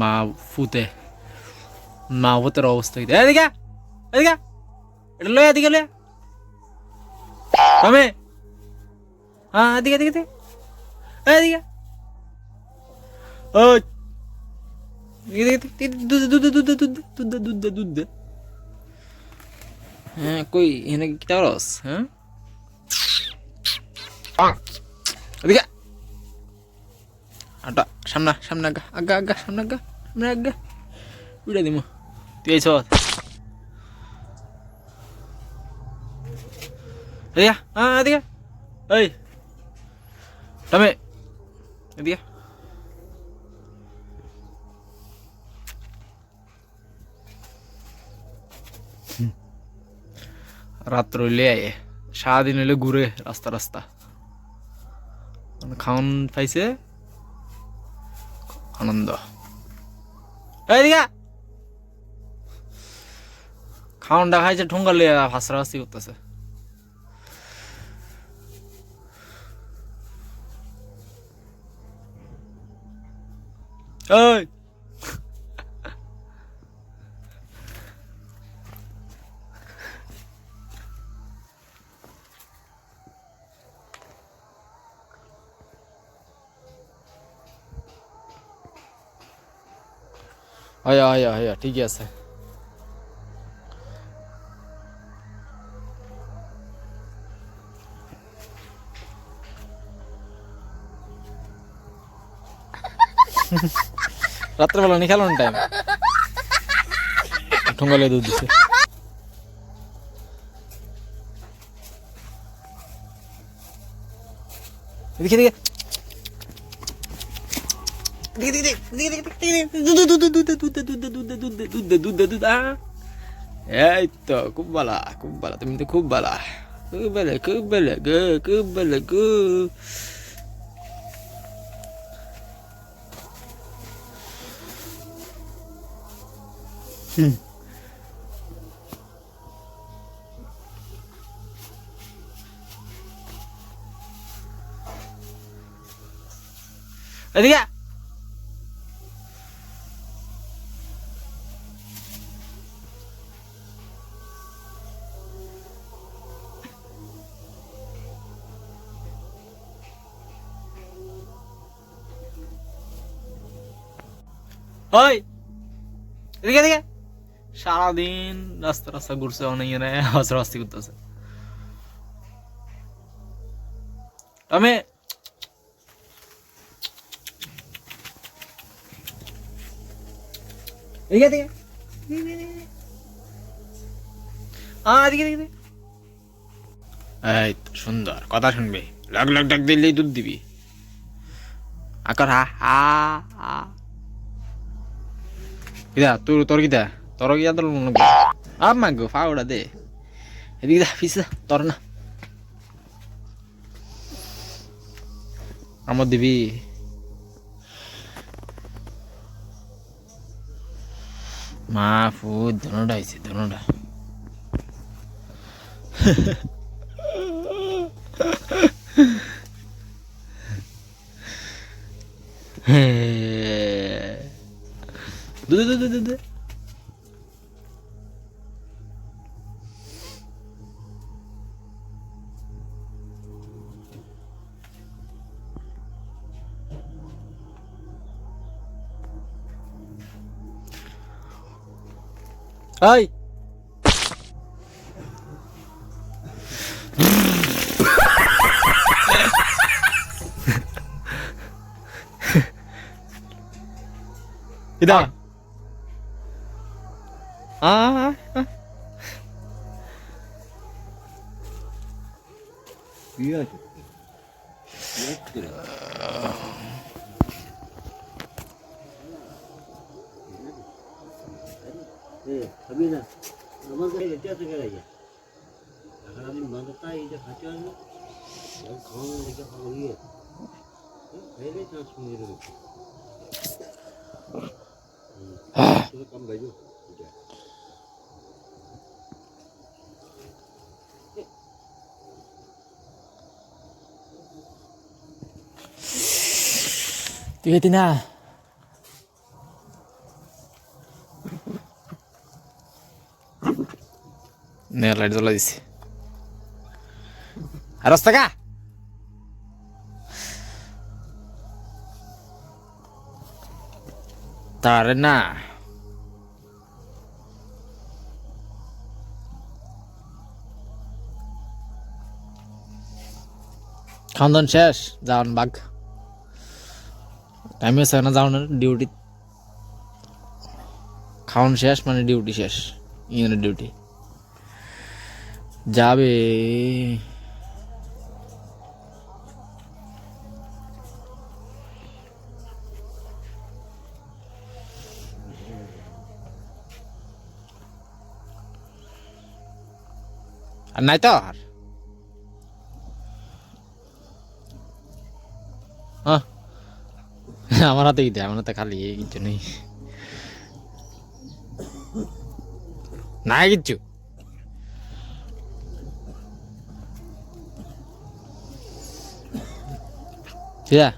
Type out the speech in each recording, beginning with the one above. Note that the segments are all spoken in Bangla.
মা ফুতে মা ফুতের অবস্থা এদিকে এদিকে এটা লয়ে এদিকে লয়ে তবে হ্যাঁ এদিকে এদিকে এদিকে ও দুধ দুধ দুধ দুধ দুধ দুধ দুধ হ্যাঁ কই এখানে কি রস হ্যাঁ এদিকে আটা সামনা, সামনে আগা আগা আগা সামনে আগা সামনে আগা উড়ে দিমু। তুই এই সব এদিকে হ্যাঁ এদিকে এই। টমে এদিকে রাত্র হইলে আয়ে। সারাদিন হইলে ঘুরে, রাস্তা রাস্তা। 안 한다. 어디가? 강원다가 이제 돈 갈래야 바스라 쓰고 떴어. 어이. আয়া আয়া আয়া ঠিকই আছে রাত্রেবেলা নি খেলানোর টাইম ঠোঙ্গালে দুধ দিছে এদিকে এদিকে এই তো খুব ভালো খুব ভালো তুমি তো খুব ভালো খুব ভালো খুব ভালো গো খুব ভালো গো এদিকে ওই, এদিকে এদিকে। সারাদিন রাস্তা রাস্তা ঘুরছে অনেক এনে হাসরা হাস্তি করতেছে। আমি সুন্দর, কথা শুনবে। লাগ লাগ ডাক দিলেই দুধ দিবি। আকার হা হা। কিদা তোর তোর কিদা তোর কিদা তোর কর আমা ফাউড়া দে এদিকে দা পিস তোর না আমার দিবি মা ফুদ ধনুটা আইছে ধনুটা Dı dı dı dı. Ay. Bir daha. ああ。いや、ってる。え、食べな。生酒入れてやったからいい。だからね、まだたいで八割の。なんか、こんなでかい方がいいや。え、帰れちゃうしもいる。うん。それ勘弁よ。তুই যেতি না নে লাইট জ্বলা দিছি আর রাস্তা কা তার না খাওয়ান শেষ যাওয়ান বাঘ। টাইম হয়েছে না যাওয়ানোর ডিউটি খাওয়ান শেষ মানে ডিউটি শেষ ইউনিট ডিউটি যাবে আর নাই তো আর আমার হাতে কি দেয় আমার হাতে খালি কিছু নেই নাই কিচ্ছু Yeah.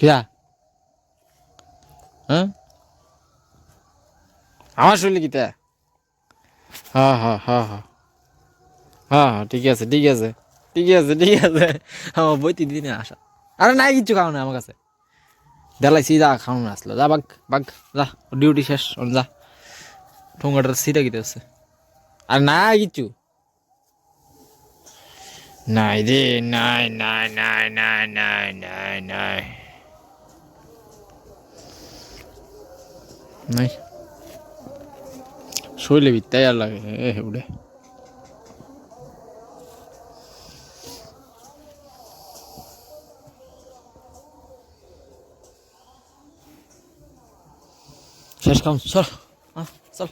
কিয়া হ্যাঁ? আমার শুনলি কিতা হ্যাঁ হ্যাঁ হ্যাঁ হ্যাঁ হ্যাঁ হ্যাঁ ঠিক আছে ঠিক আছে। ঠিক আছে ঠিক আছে। আমার বই তিন দিনে আসা আরে নাই কিচ্ছু খাও না আমার কাছে। দেলাইছি যা খাওয়ানো আসলো। যা বাঘ বাঘ যা ডিউটি শেষ যা। ঠোঙ্গাটার সিটা কিতে আছে আর নাই কিচ্ছু। নাই রে নাই নাই নাই নাই নাই নাই নাই। નહીં છોલે બી તૈયાર લાગે એ ઉડે Сейчас, come, sir. Ah, sir.